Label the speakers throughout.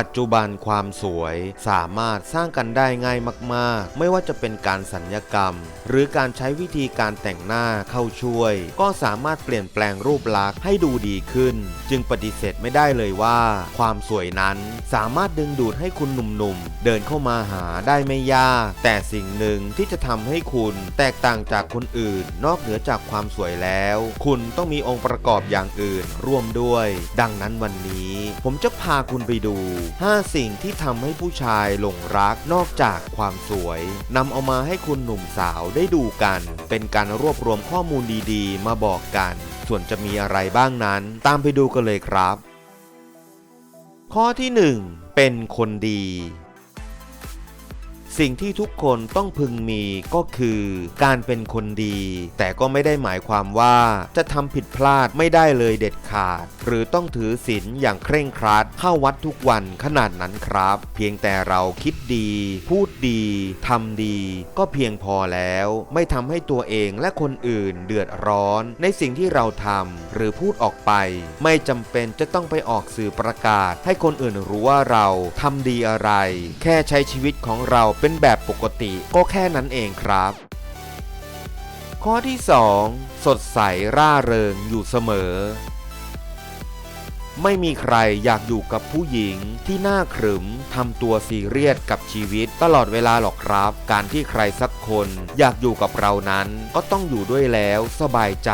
Speaker 1: ปัจจุบันความสวยสามารถสร้างกันได้ง่ายมาก ๆ ไม่ว่าจะเป็นการสัญญกรรม หรือการใช้วิธีการแต่งหน้าเข้าช่วย ก็สามารถเปลี่ยนแปลงรูปลักษณ์ให้ดูดีขึ้น จึงปฏิเสธไม่ได้เลยว่า ความสวยนั้นสามารถดึงดูดให้คุณหนุ่มๆ เดินเข้ามาหาได้ไม่ยาก แต่สิ่งหนึ่งที่จะทำให้คุณแตกต่างจากคนอื่น นอกเหนือจากความสวยแล้ว คุณต้องมีองค์ประกอบอย่างอื่นร่วมด้วย ดังนั้นวันนี้ ผมจะพาคุณไปดู5 สิ่งที่ทำให้ผู้ชายหลงรักนอกจากความสวยนำเอามาให้คุณหนุ่มสาวได้ดูกัน เป็นการรวบรวมข้อมูลดีๆ มาบอกกัน ส่วนจะมีอะไรบ้างนั้น ตามไปดูกันเลยครับ ข้อที่ 1 เป็นคนดี สิ่งที่ทุกคนต้องพึงมีก็คือการเป็นคนดี แต่ก็ไม่ได้หมายความว่าจะทำผิดพลาดไม่ได้เลยเด็ดขาด หรือต้องถือศีลอย่างเคร่งครัดเข้าวัดทุกวันขนาดนั้นครับ เพียงแต่เราคิดดี พูดดีทำดี ก็เพียงพอแล้ว ไม่ทำให้ตัวเองและคนอื่นเดือดร้อน ในสิ่งที่เราทำหรือพูดออกไป ไม่จำเป็นจะต้องไปออกสื่อประกาศ ให้คนอื่นรู้ว่าเราทำดีอะไร แค่ใช้ชีวิตของเราเป็นแบบปกติก็แค่นั้นเองครับ ข้อที่ 2 สดใสร่าเริงอยู่เสมอ ไม่มีใครอยากอยู่กับผู้หญิงที่หน้าขรึมทำตัวซีเรียสกับชีวิตตลอดเวลาหรอกครับ การที่ใครสักคนอยากอยู่กับเรานั้น ก็ต้องอยู่ด้วยแล้วสบายใจ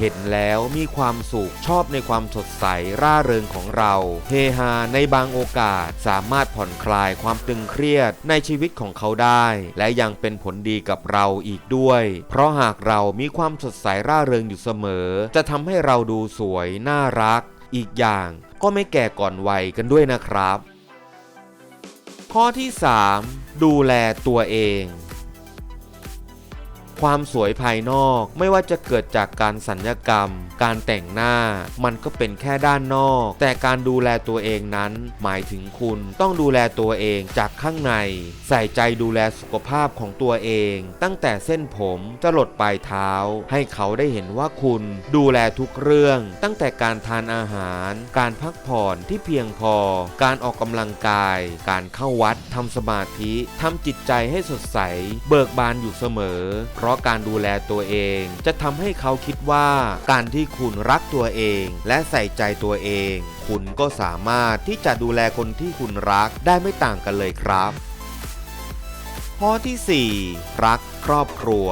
Speaker 1: เห็นแล้วมีความสุขชอบในความสดใสร่าเริงของเราเฮฮาในบางโอกาสสามารถผ่อนคลายความตึงเครียดในชีวิตของเขาได้ และยังเป็นผลดีกับเราอีกด้วย เพราะหากเรามีความสดใสร่าเริงอยู่เสมอ จะทำให้เราดูสวยน่ารัก อีกอย่าง ก็ไม่แก่ก่อนวัยกันด้วยนะครับ ข้อที่ 3 ดูแลตัวเอง ความสวยภายนอกไม่ว่าจะเกิดจากการสัญญกรรมการแต่งหน้ามันก็เป็นแค่ด้านนอก แต่การดูแลตัวเองนั้น หมายถึงคุณต้องดูแลตัวเองจากข้างใน ใส่ใจดูแลสุขภาพของตัวเอง ตั้งแต่เส้นผมจะหลดปลายเท้า ให้เขาได้เห็นว่าคุณดูแลทุกเรื่อง ตั้งแต่การทานอาหาร การพักผ่อนที่เพียงพอ การออกกำลังกาย การเข้าวัดทำสมาธิทำจิตใจให้สดใส เบิกบานอยู่เสมอ เพราะการดูแลตัวเอง จะทำให้เขาคิดว่าการที่ที่คุณรักตัวเอง และใส่ใจตัวเอง คุณก็สามารถที่จะดูแลคนที่คุณรักได้ไม่ต่างกันเลยครับ ข้อที่ 4 รักครอบครัว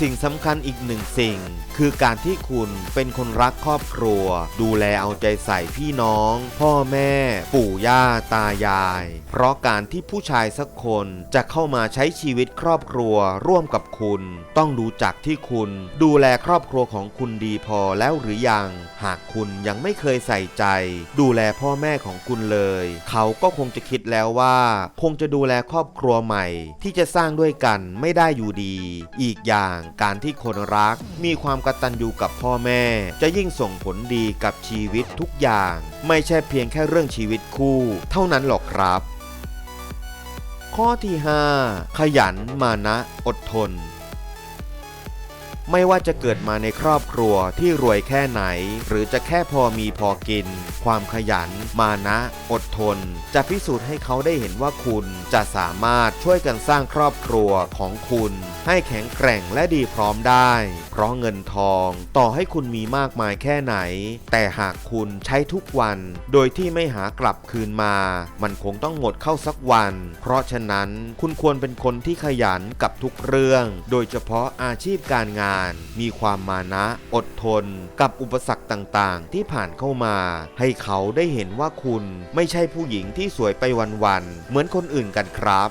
Speaker 1: สิ่งสำคัญอีกหนึ่งสิ่งคือการที่คุณเป็นคนรักครอบครัว ดูแลเอาใจใส่พี่น้อง พ่อแม่ ปู่ย่าตายาย เพราะการที่ผู้ชายสักคนจะเข้ามาใช้ชีวิตครอบครัวร่วมกับคุณ ต้องดูจากที่คุณ ดูแลครอบครัวของคุณดีพอแล้วหรือยัง หากคุณยังไม่เคยใส่ใจ ดูแลพ่อแม่ของคุณเลย เขาก็คงจะคิดแล้วว่า คงจะดูแลครอบครัวใหม่ ที่จะสร้างด้วยกันไม่ได้อยู่ดี อีกอย่างการที่คนรักมีความกตัญญูกับพ่อแม่ จะยิ่งส่งผลดีกับชีวิตทุกอย่าง ไม่ใช่เพียงแค่เรื่องชีวิตคู่ เท่านั้นหรอกครับ ข้อที่ 5 ขยันมานะ อดทน ไม่ว่าจะเกิดมาในครอบครัวที่รวยแค่ไหน หรือจะแค่พอมีพอกิน ความขยัน มานะ อดทน จะพิสูจน์ให้เขาได้เห็นว่าคุณจะสามารถช่วยกันสร้างครอบครัวของคุณ ให้แข็งแกร่งและดีพร้อมได้ เพราะเงินทองต่อให้คุณมีมากมายแค่ไหน แต่หากคุณใช้ทุกวัน โดยที่ไม่หากลับคืนมา มันคงต้องหมดเข้าสักวัน เพราะฉะนั้นคุณควรเป็นคนที่ขยันกับทุกเรื่อง โดยเฉพาะอาชีพการงานาน มีความมานะอดทน กับอุปสรรคต่างๆ ที่ผ่านเข้ามา ให้เขาได้เห็นว่าคุณไม่ใช่ผู้หญิงที่สวยไปวันๆเหมือนคนอื่นกันครับ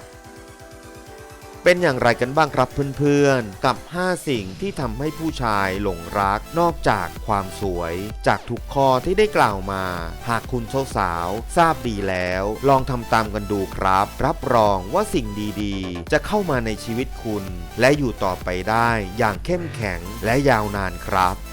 Speaker 1: เป็นอย่างไรกันบ้างครับเพื่อนๆ กับ 5 สิ่งที่ทำให้ผู้ชายหลงรักนอกจากความสวย จากทุกข้อที่ได้กล่าวมา หากคุณสาวๆทราบดีแล้ว ลองทำตามกันดูครับ รับรองว่าสิ่งดีๆ จะเข้ามาในชีวิตคุณ และอยู่ต่อไปได้อย่างเข้มแข็งและยาวนานครับ